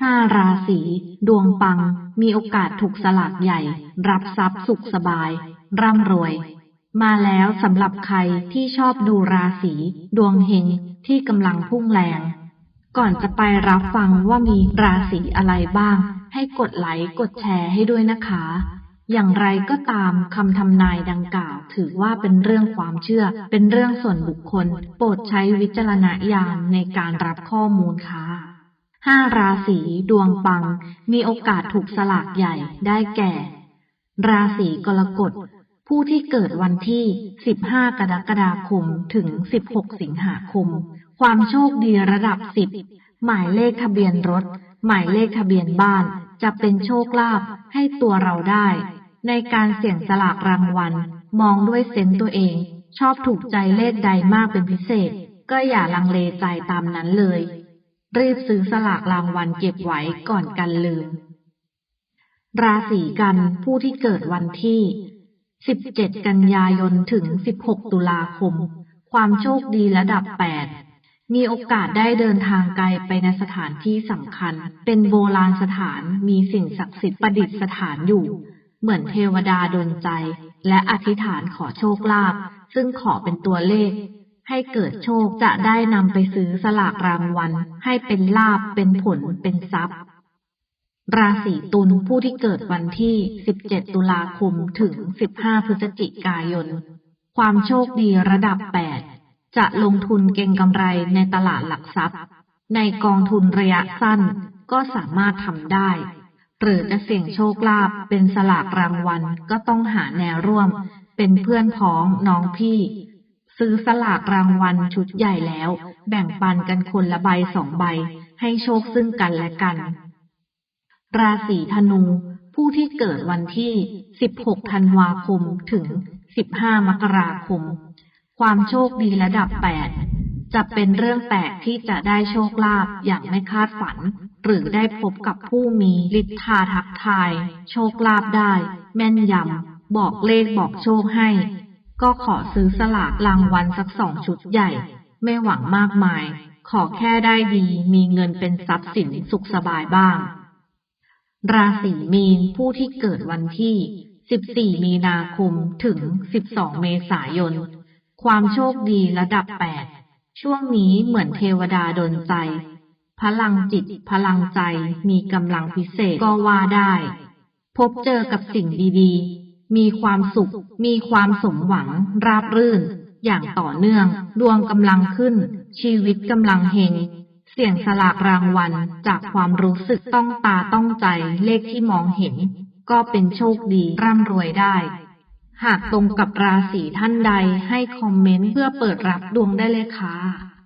ห้าราศี ดวงปัง มีโอกาสถูกสลากใหญ่ รับทรัพย์สุขสบาย ร่ำรวย มาแล้วสำหรับใครที่ชอบดูราศี ดวงเฮงที่กำลังพุ่งแรง ก่อนจะไปรับฟังว่ามีราศีอะไรบ้าง ให้กดไลค์กดแชร์ให้ด้วยนะคะ อย่างไรก็ตามคำทำนายดังกล่าว ถือว่าเป็นเรื่องความเชื่อ เป็นเรื่องส่วนบุคคล โปรดใช้วิจารณญาณในการรับข้อมูลค่ะ ห้าราศีดวงปัง มีโอกาสถูกสลากใหญ่ได้แก่ ราศีกรกฎ ผู้ที่เกิดวันที่ 15 กรกฎาคม ถึง 16 สิงหาคม ความโชคดีระดับ 10 หมายเลขทะเบียนรถ หมายเลขทะเบียนบ้าน จะเป็นโชคลาภให้ตัวเราได้ ในการเสี่ยงสลากรางวัล มองด้วยเซนส์ตัวเอง ชอบถูกใจเลขใดมากเป็นพิเศษ ก็อย่าลังเลใจตามนั้นเลย รีบซื้อสลากรางวัลเก็บไว้ก่อนกันลืม ราศีกันผู้ที่เกิดวันที่ 17 กันยายนถึง 16 ตุลาคม ความโชคดีระดับ 8 มีโอกาสได้เดินทางไกลไปในสถานที่สำคัญ เป็นโบราณสถานมีสิ่งศักดิ์สิทธิ์ประดิษฐานอยู่ เหมือนเทวดาดลใจ และอธิษฐานขอโชคลาภซึ่งขอเป็นตัวเลข ให้เกิดโชคจะได้นำไปซื้อสลากรางวัล ให้เป็นลาบเป็นผลเป็นทรัพย์ ราศีตุลผู้ที่เกิดวันที่ 17 ตุลาคมถึง 15 พฤศจิกายน ความโชคดีระดับ 8 จะลงทุนเก็งกำไรในตลาดหลักทรัพย์ ในกองทุนระยะสั้นก็สามารถทำได้หรือจะเสี่ยงโชคลาภเป็นสลากรางวัลก็ต้องหาแนวร่วม เป็นเพื่อนพ้องน้องพี่ ซื้อสลากรางวัลชุดใหญ่แล้ว แบ่งปันกันคนละใบสองใบ ให้โชคซึ่งกันและกัน ราศีธนู ผู้ที่เกิดวันที่ 16 ธันวาคมถึง 15 มกราคม ความโชคดีระดับ 8 จะเป็นเรื่องแปลกที่จะได้โชคลาภอย่างไม่คาดฝัน หรือได้พบกับผู้มีฤทธาทักทาย โชคลาภได้ แม่นยำบอกเลขบอกโชคให้ ก็ขอซื้อสลากรางวัลสักสองชุดใหญ่ ไม่หวังมากมาย ขอแค่ได้ดี มีเงินเป็นทรัพย์สินสุขสบายบ้าง ราศีมีนผู้ที่เกิดวันที่ 14 มีนาคมถึง 12 เมษายน ความโชคดีระดับ 8 ช่วงนี้เหมือนเทวดาดลใจ พลังจิต พลังใจมีกำลังพิเศษก็ว่าได้ พบเจอกับสิ่งดีๆ มีความสุข มีความสมหวัง ราบรื่น อย่างต่อเนื่อง ดวงกำลังขึ้น ชีวิตกำลังเฮง เสี่ยงสลากรางวัล จากความรู้สึกต้องตาต้องใจ เลขที่มองเห็น ก็เป็นโชคดี ร่ำรวยได้ หากตรงกับราศีท่านใดให้คอมเมนต์เพื่อเปิดรับดวงได้เลยค่ะ